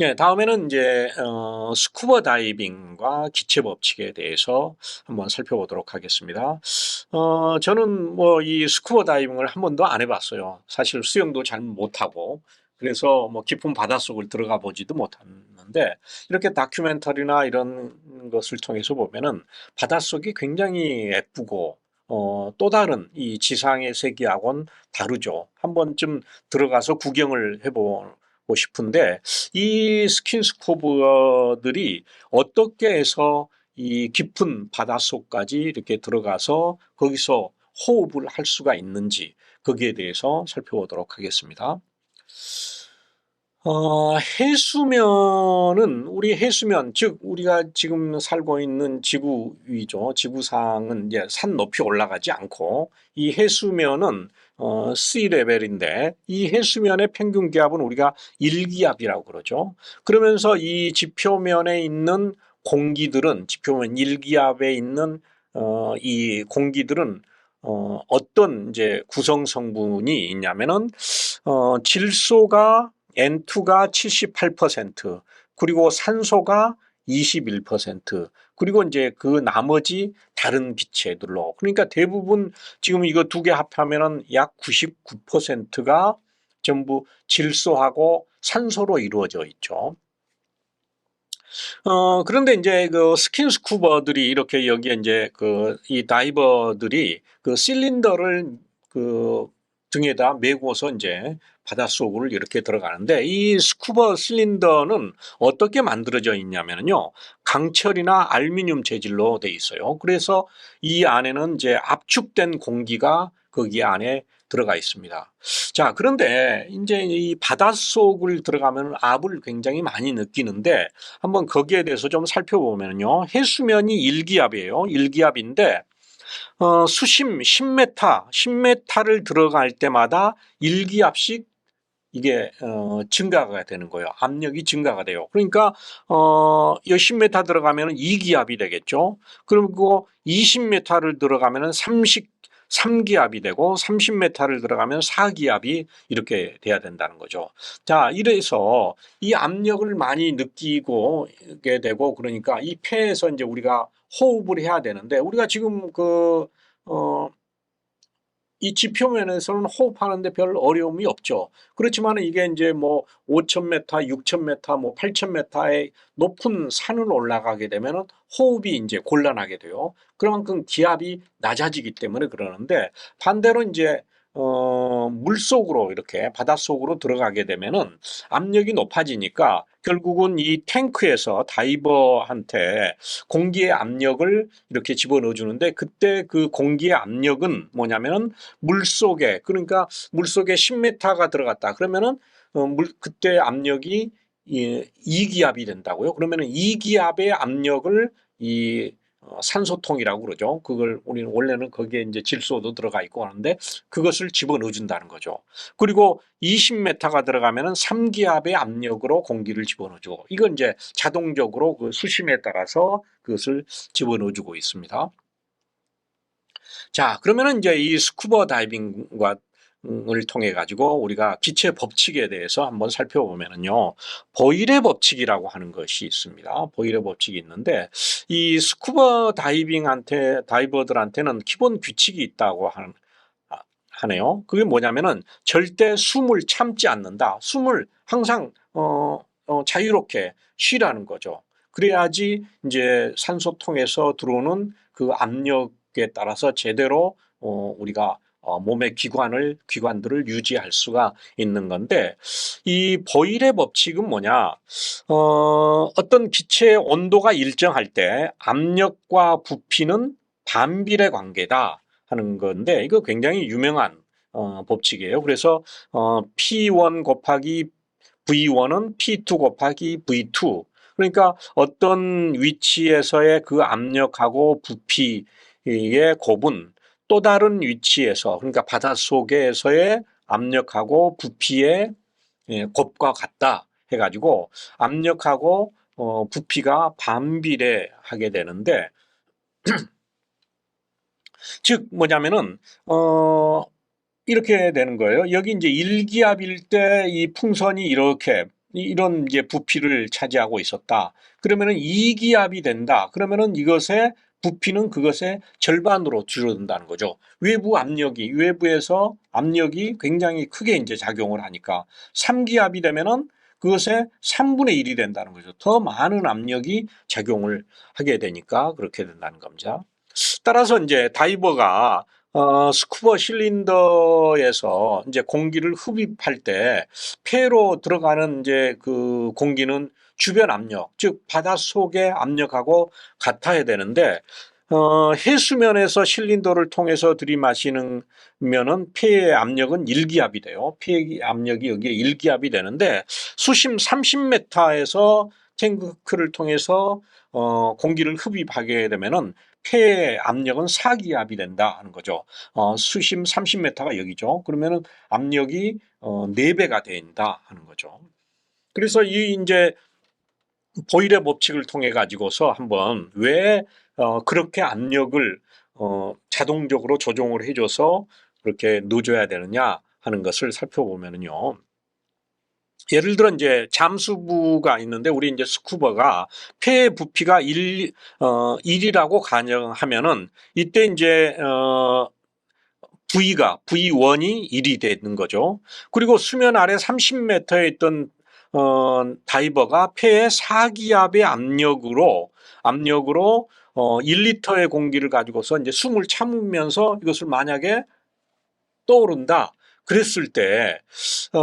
예, 다음에는 이제 어, 스쿠버 다이빙과 기체 법칙에 대해서 한번 살펴보도록 하겠습니다. 어, 저는 뭐 이 스쿠버 다이빙을 한 번도 안 해봤어요. 사실 수영도 잘 못하고 그래서 뭐 깊은 바닷속을 들어가 보지도 못했는데 이렇게 다큐멘터리나 이런 것을 통해서 보면은 바닷속이 굉장히 예쁘고 어, 또 다른 이 지상의 세계하고는 다르죠. 한 번쯤 들어가서 구경을 해보고 싶은데 이 스킨스코버들이 어떻게 해서 이 깊은 바닷속까지 이렇게 들어가서 거기서 호흡을 할 수가 있는지 거기에 대해서 살펴보도록 하겠습니다. 어, 해수면은 우리 해수면 즉 우리가 지금 살고 있는 지구 위죠. 지구상은 이제 산 높이 올라가지 않고 이 해수면은 어, sea 레벨인데 이 해수면의 평균 기압은 우리가 일기압이라고 그러죠. 그러면서 이 지표면에 있는 공기들은 지표면 일기압에 있는 어, 이 공기들은 어, 어떤 이제 구성 성분이 있냐면은 어, 질소가 N2가 78% 그리고 산소가 21% 그리고 이제 그 나머지 다른 기체들로 그러니까 대부분 지금 이거 두 개 합하면은 약 99%가 전부 질소하고 산소로 이루어져 있죠. 어, 그런데 이제 그 스킨스쿠버들이 이렇게 여기에 이제 그 이 다이버들이 그 실린더를 그 등에다 메고서 이제 바닷속으로 이렇게 들어가는데 이 스쿠버 실린더는 어떻게 만들어져 있냐면요. 강철이나 알루미늄 재질로 돼 있어요. 그래서 이 안에는 이제 압축된 공기가 거기 안에 들어가 있습니다. 자, 그런데 이제 이 바닷속을 들어가면 압을 굉장히 많이 느끼는데 한번 거기에 대해서 좀 살펴보면요. 해수면이 일기압이에요. 일기압인데 어, 수심 10m, 10m를 들어갈 때마다 일기압씩 이게 어, 증가가 되는 거예요. 압력이 증가가 돼요. 그러니까 어, 10m 들어가면 2기압이 되겠죠. 그리고 20m를 들어가면 30 3기압이 되고 30m를 들어가면 4기압이 이렇게 돼야 된다는 거죠. 자, 이래서 이 압력을 많이 느끼게 되고 그러니까 이 폐에서 이제 우리가 호흡을 해야 되는데 우리가 지금 그 어, 이 지표면에서는 호흡하는데 별 어려움이 없죠. 그렇지만 이게 이제 뭐 5,000m, 6,000m, 뭐 8,000m의 높은 산을 올라가게 되면은 호흡이 이제 곤란하게 돼요. 그만큼 기압이 낮아지기 때문에 그러는데 반대로 이제 어, 물 속으로 이렇게 바닷속으로 들어가게 되면은 압력이 높아지니까 결국은 이 탱크에서 다이버한테 공기의 압력을 이렇게 집어넣어 주는데 그때 그 공기의 압력은 뭐냐면은 물 속에 그러니까 물 속에 10m가 들어갔다 그러면은 어, 물 그때 압력이 이 2기압이 된다고요. 그러면은 2기압의 압력을 이 어, 산소통이라고 그러죠. 그걸 우리는 원래는 거기에 이제 질소도 들어가 있고 하는데 그것을 집어넣어 준다는 거죠. 그리고 20m가 들어가면은 3기압의 압력으로 공기를 집어넣어 주고 이건 이제 자동적으로 그 수심에 따라서 그것을 집어넣어 주고 있습니다. 자, 그러면은 이제 이 스쿠버 다이빙과 을 통해 가지고 우리가 기체 법칙에 대해서 한번 살펴보면은요. 보일의 법칙이라고 하는 것이 있습니다. 보일의 법칙이 있는데 이 스쿠버 다이빙한테 다이버들한테는 기본 규칙이 있다고 하는 아, 하네요. 그게 뭐냐면은 절대 숨을 참지 않는다. 숨을 항상 어, 어, 자유롭게 쉬라는 거죠. 그래야지 이제 산소통에서 들어오는 그 압력에 따라서 제대로 어, 우리가 어, 몸의 기관을 기관들을 유지할 수가 있는 건데 이 보일의 법칙은 뭐냐? 어, 어떤 기체의 온도가 일정할 때 압력과 부피는 반비례 관계다 하는 건데 이거 굉장히 유명한 어, 법칙이에요. 그래서 어, P1 곱하기 V1은 P2 곱하기 V2 그러니까 어떤 위치에서의 그 압력하고 부피의 곱은 또 다른 위치에서 그러니까 바닷속에서의 압력하고 부피의 예, 곱과 같다 해가지고 압력하고 어, 부피가 반비례하게 되는데 즉 뭐냐면은 어, 이렇게 되는 거예요. 여기 이제 일기압일 때 이 풍선이 이렇게 이런 이제 부피를 차지하고 있었다. 그러면은 이기압이 된다. 그러면은 이것의 부피는 그것의 절반으로 줄어든다는 거죠. 외부 압력이 외부에서 압력이 굉장히 크게 이제 작용을 하니까 3기압이 되면은 그것의 3분의 1이 된다는 거죠. 더 많은 압력이 작용을 하게 되니까 그렇게 된다는 겁니다. 따라서 이제 다이버가 어, 스쿠버 실린더에서 이제 공기를 흡입할 때 폐로 들어가는 이제 그 공기는 주변 압력, 즉 바닷속의 압력하고 같아야 되는데 어, 해수면에서 실린더를 통해서 들이마시는 면은 폐의 압력은 1기압이 돼요. 폐의 압력이 여기에 1기압이 되는데 수심 30m에서 탱크를 통해서 어, 공기를 흡입하게 되면은 폐의 압력은 4기압이 된다 하는 거죠. 어, 수심 30m가 여기죠. 그러면은 압력이 어, 4배가 된다 하는 거죠. 그래서 이 이제 보일의 법칙을 통해 가지고서 한번 왜 어, 그렇게 압력을 어, 자동적으로 조정을 해줘서 그렇게 넣어줘야 되느냐 하는 것을 살펴보면은요. 예를 들어 이제 잠수부가 있는데 우리 이제 스쿠버가 폐의 부피가 1, 어, 1이라고 가정하면은 이때 이제 어, V가 V1이 1이 되는 거죠. 그리고 수면 아래 30m에 있던 어, 다이버가 폐의 4기압의 압력으로 압력으로 어, 1리터의 공기를 가지고서 이제 숨을 참으면서 이것을 만약에 떠오른다. 그랬을 때, 어,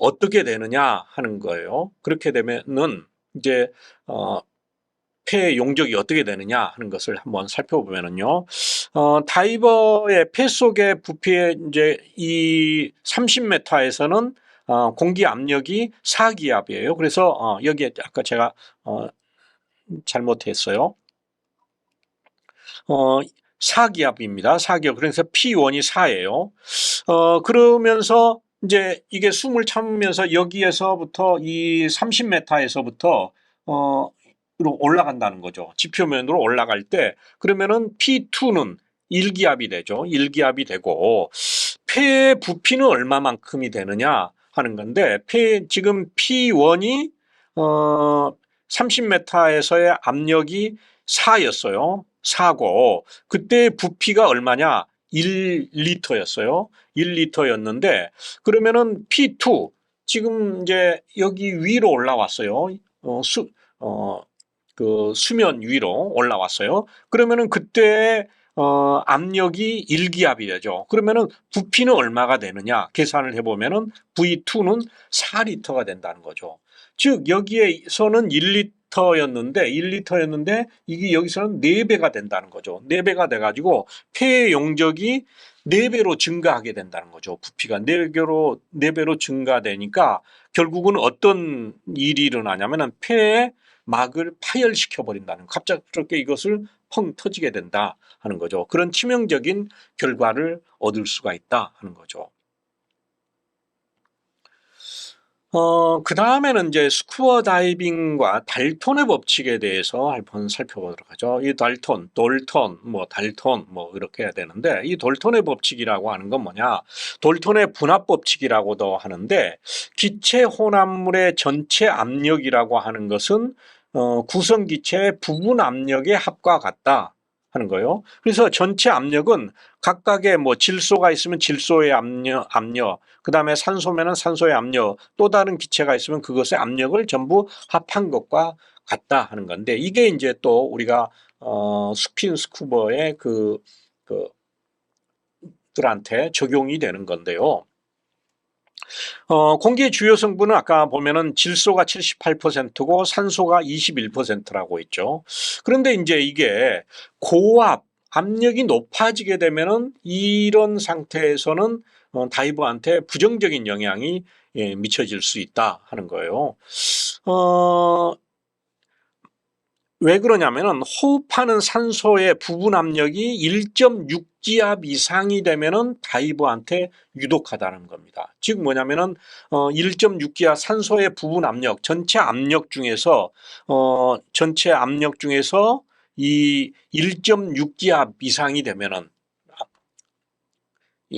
어떻게 되느냐 하는 거예요. 그렇게 되면은 이제, 어, 폐 용적이 어떻게 되느냐 하는 것을 한번 살펴보면은요. 어, 다이버의 폐 속의 부피의 이제 이 30m에서는 어, 공기 압력이 4기압이에요. 그래서 어, 여기에 아까 제가 어, 잘못했어요. 어, 4기압입니다. 4기압. 그래서 P1이 4예요. 어, 그러면서 이제 이게 숨을 참으면서 여기에서부터 이 30m에서부터 어, 로 올라간다는 거죠. 지표면으로 올라갈 때 그러면은 P2는 1기압이 되죠. 1기압이 되고 폐의 부피는 얼마만큼이 되느냐 하는 건데 폐 지금 P1이 어 30m에서의 압력이 4였어요. 4고 그때 부피가 얼마냐? 1리터였어요. 1리터였는데 그러면은 P2 지금 이제 여기 위로 올라왔어요. 어, 수, 어, 그 수면 위로 올라왔어요. 그러면은 그때 어, 압력이 1기압이 되죠. 그러면은 부피는 얼마가 되느냐 계산을 해보면은 V2는 4리터가 된다는 거죠. 즉 여기에서는 1리터였는데 1리터였는데 이게 여기서는 4배가 된다는 거죠. 4배가 돼가지고 폐의 용적이 4배로 증가하게 된다는 거죠. 부피가 4배로, 4배로 증가되니까 결국은 어떤 일이 일어나냐면은 폐의 막을 파열시켜 버린다는 갑작스럽게 이것을 펑 터지게 된다 하는 거죠. 그런 치명적인 결과를 얻을 수가 있다 하는 거죠. 어, 그 다음에는 이제 스쿠버 다이빙과 달톤의 법칙에 대해서 한번 살펴보도록 하죠. 이 달톤, 돌톤, 뭐 달톤, 뭐 이렇게 해야 되는데 이 돌톤의 법칙이라고 하는 건 뭐냐? 돌톤의 분압 법칙이라고도 하는데 기체 혼합물의 전체 압력이라고 하는 것은 어, 구성 기체의 부분 압력의 합과 같다. 하는 거예요. 그래서 전체 압력은 각각의 뭐 질소가 있으면 질소의 압력, 압력, 그 다음에 산소면은 산소의 압력, 또 다른 기체가 있으면 그것의 압력을 전부 합한 것과 같다 하는 건데 이게 이제 또 우리가 어, 스핀 스쿠버의 그, 그, 들한테 적용이 되는 건데요. 어, 공기의 주요 성분은 아까 보면은 질소가 78%고 산소가 21%라고 있죠. 그런데 이제 이게 고압, 압력이 높아지게 되면은 이런 상태에서는 어, 다이버한테 부정적인 영향이 예, 미쳐질 수 있다 하는 거예요. 어, 왜 그러냐면은 호흡하는 산소의 부분 압력이 1.6기압 이상이 되면은 다이버한테 유독하다는 겁니다. 즉 뭐냐면은 어 1.6기압 산소의 부분 압력 전체 압력 중에서 어 전체 압력 중에서 이 1.6기압 이상이 되면은 이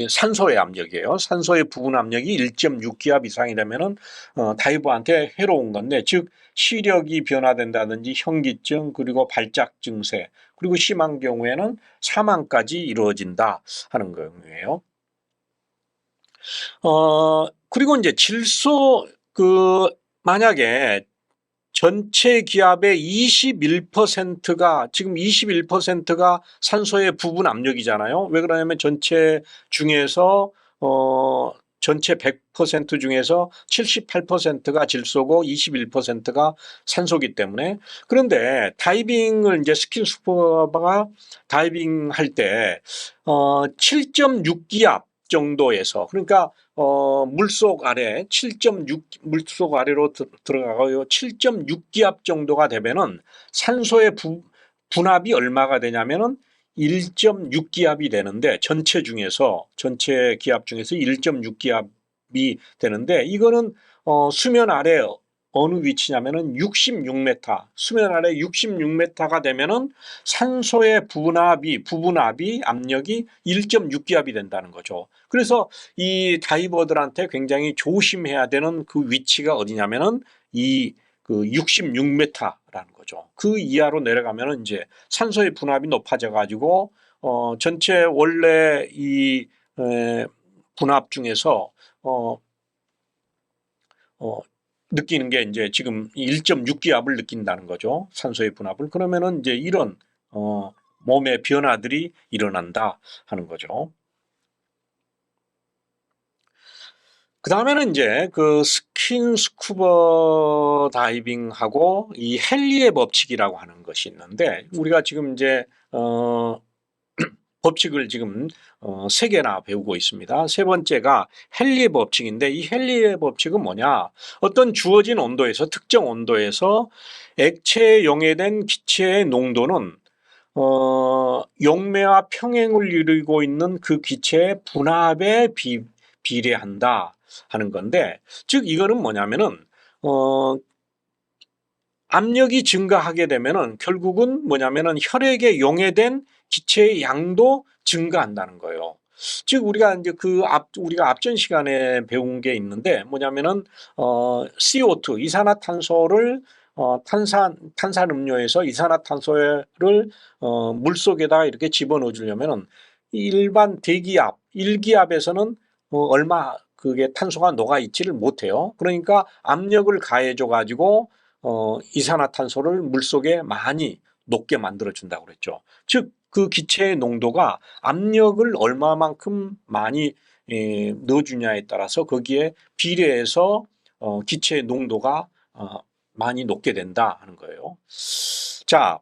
산소의 압력이에요. 산소의 부분 압력이 1.6기압 이상이 되면은 어, 다이버한테 해로운 건데 즉 시력이 변화된다든지 현기증 그리고 발작 증세 그리고 심한 경우에는 사망까지 이루어진다 하는 거예요. 어 그리고 이제 질소 그 만약에 전체 기압의 21%가 지금 21%가 산소의 부분 압력이잖아요. 왜 그러냐면 전체 중에서 어 전체 100% 중에서 78%가 질소고 21%가 산소기 때문에 그런데 다이빙을 이제 스킨스쿠버가 다이빙 할때 어 7.6기압 정도에서 그러니까 어, 물속 아래 7.6 물속 아래로 드- 들어가고요. 7.6기압 정도가 되면은 산소의 부, 분압이 얼마가 되냐면은 1.6기압이 되는데 전체 중에서 전체 기압 중에서 1.6기압이 되는데 이거는 어, 수면 아래 어느 위치냐면은 66m 수면 아래 66m가 되면은 산소의 분압이 부분압이 압력이 1.6기압이 된다는 거죠. 그래서 이 다이버들한테 굉장히 조심해야 되는 그 위치가 어디냐면은 이 그 66m라는 거죠. 그 이하로 내려가면은 이제 산소의 분압이 높아져 가지고 어 전체 원래 이 에, 분압 중에서 어 어, 느끼는 게 이제 지금 1.6기압을 느낀다는 거죠. 산소의 분압을. 그러면은 이제 이런 어 몸의 변화들이 일어난다 하는 거죠. 그 다음에는 이제 그 스킨 스쿠버 다이빙하고 이 헨리의 법칙이라고 하는 것이 있는데 우리가 지금 이제 어 법칙을 지금 어, 세 개나 배우고 있습니다. 세 번째가 헨리의 법칙인데 이 헨리의 법칙은 뭐냐? 어떤 주어진 온도에서 특정 온도에서 액체에 용해된 기체의 농도는 어, 용매와 평행을 이루고 있는 그 기체의 분압에 비, 비례한다 하는 건데 즉 이거는 뭐냐면은 어, 압력이 증가하게 되면은 결국은 뭐냐면은 혈액에 용해된 기체의 양도 증가한다는 거예요. 즉 우리가 이제 그 앞 우리가 앞전 시간에 배운 게 있는데 뭐냐면은 어 CO2 이산화탄소를 어 탄산 탄산 음료에서 이산화탄소를 어 물 속에다 이렇게 집어넣어 주려면은 일반 대기압 1기압에서는 어 얼마 그게 탄소가 녹아 있지를 못해요. 그러니까 압력을 가해 줘 가지고 어 이산화탄소를 물 속에 많이 녹게 만들어 준다고 그랬죠. 즉 그 기체의 농도가 압력을 얼마만큼 많이 에, 넣어주냐에 따라서 거기에 비례해서 어, 기체의 농도가 어, 많이 높게 된다 하는 거예요. 자,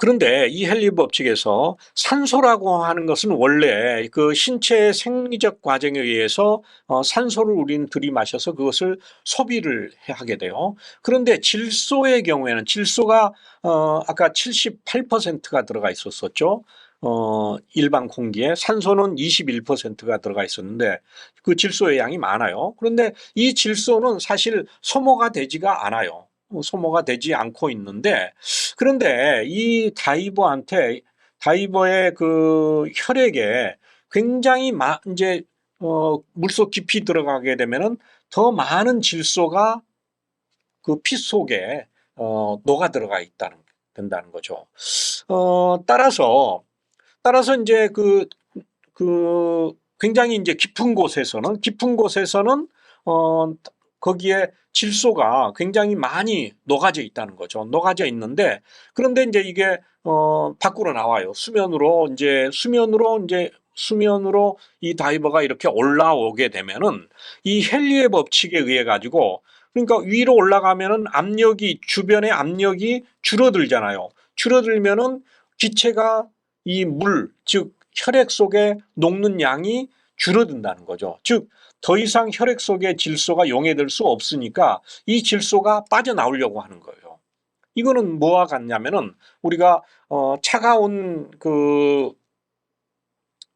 그런데 이 헨리 법칙에서 산소라고 하는 것은 원래 그 신체의 생리적 과정에 의해서 어, 산소를 우리는 들이마셔서 그것을 소비를 해- 하게 돼요. 그런데 질소의 경우에는 질소가 어, 아까 78%가 들어가 있었었죠. 어, 일반 공기에 산소는 21%가 들어가 있었는데 그 질소의 양이 많아요. 그런데 이 질소는 사실 소모가 되지가 않아요. 어, 소모가 되지 않고 있는데 그런데 이 다이버한테 다이버의 그 혈액에 굉장히 마, 이제 어, 물속 깊이 들어가게 되면은 더 많은 질소가 그 피 속에 어, 녹아 들어가 있다는 된다는 거죠. 어, 따라서 따라서 이제 그, 그 굉장히 이제 깊은 곳에서는 깊은 곳에서는 어, 거기에 질소가 굉장히 많이 녹아져 있다는 거죠. 녹아져 있는데 그런데 이제 이게 어 밖으로 나와요. 수면으로 이제 수면으로 이제 수면으로 이 다이버가 이렇게 올라오게 되면은 이 헨리의 법칙에 의해 가지고 그러니까 위로 올라가면은 압력이 주변의 압력이 줄어들잖아요. 줄어들면은 기체가 이 물, 즉 혈액 속에 녹는 양이 줄어든다는 거죠. 즉 더 이상 혈액 속에 질소가 용해될 수 없으니까 이 질소가 빠져나오려고 하는 거예요. 이거는 뭐와 같냐면은 우리가 어 차가운 그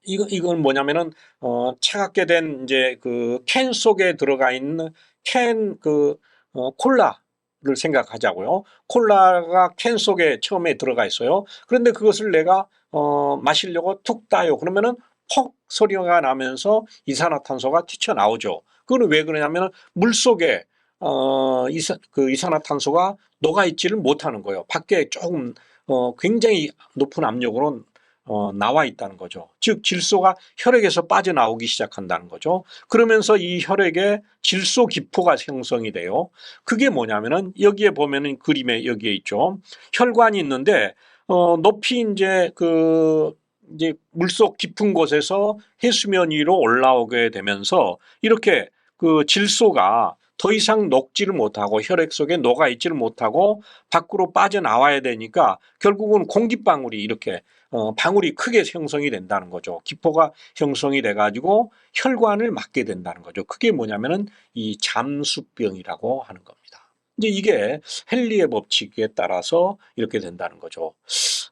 이거 이건 뭐냐면은 어 차갑게 된 이제 그 캔 속에 들어가 있는 캔그 어 콜라 를 생각하자고요. 콜라가 캔 속에 처음에 들어가 있어요. 그런데 그것을 내가 어 마시려고 툭 따요. 그러면은 퍽 소리가 나면서 이산화탄소가 튀쳐나오죠. 그거는 왜 그러냐면 물 속에 어, 이산, 그 이산화탄소가 녹아있지를 못하는 거예요. 밖에 조금 어, 굉장히 높은 압력으로 어, 나와 있다는 거죠. 즉 질소가 혈액에서 빠져나오기 시작한다는 거죠. 그러면서 이 혈액에 질소 기포가 형성이 돼요. 그게 뭐냐면은 여기에 보면은 그림에 여기에 있죠. 혈관이 있는데 어, 높이 이제 그 이제 물속 깊은 곳에서 해수면 위로 올라오게 되면서 이렇게 그 질소가 더 이상 녹지를 못하고 혈액 속에 녹아 있지를 못하고 밖으로 빠져나와야 되니까 결국은 공기방울이 이렇게 어, 방울이 크게 형성이 된다는 거죠. 기포가 형성이 돼 가지고 혈관을 막게 된다는 거죠. 그게 뭐냐면은 이 잠수병이라고 하는 겁니다. 이제 이게 헨리의 법칙에 따라서 이렇게 된다는 거죠.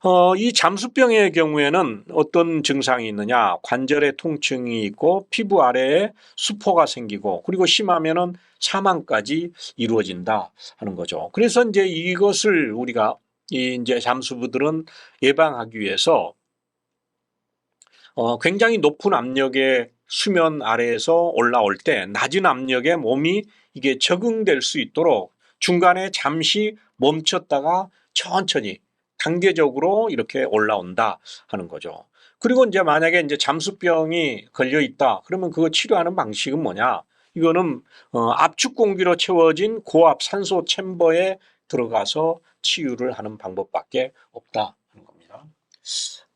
어, 이 잠수병의 경우에는 어떤 증상이 있느냐? 관절에 통증이 있고 피부 아래에 수포가 생기고 그리고 심하면은 사망까지 이루어진다 하는 거죠. 그래서 이제 이것을 우리가 이 이제 잠수부들은 예방하기 위해서 어, 굉장히 높은 압력의 수면 아래에서 올라올 때 낮은 압력에 몸이 이게 적응될 수 있도록 중간에 잠시 멈췄다가 천천히 단계적으로 이렇게 올라온다 하는 거죠. 그리고 이제 만약에 이제 잠수병이 걸려 있다. 그러면 그거 치료하는 방식은 뭐냐? 이거는 어, 압축 공기로 채워진 고압 산소 챔버에 들어가서 치유를 하는 방법밖에 없다 하는 겁니다.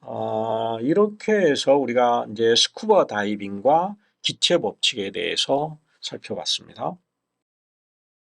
어, 이렇게 해서 우리가 이제 스쿠버 다이빙과 기체 법칙에 대해서 살펴봤습니다.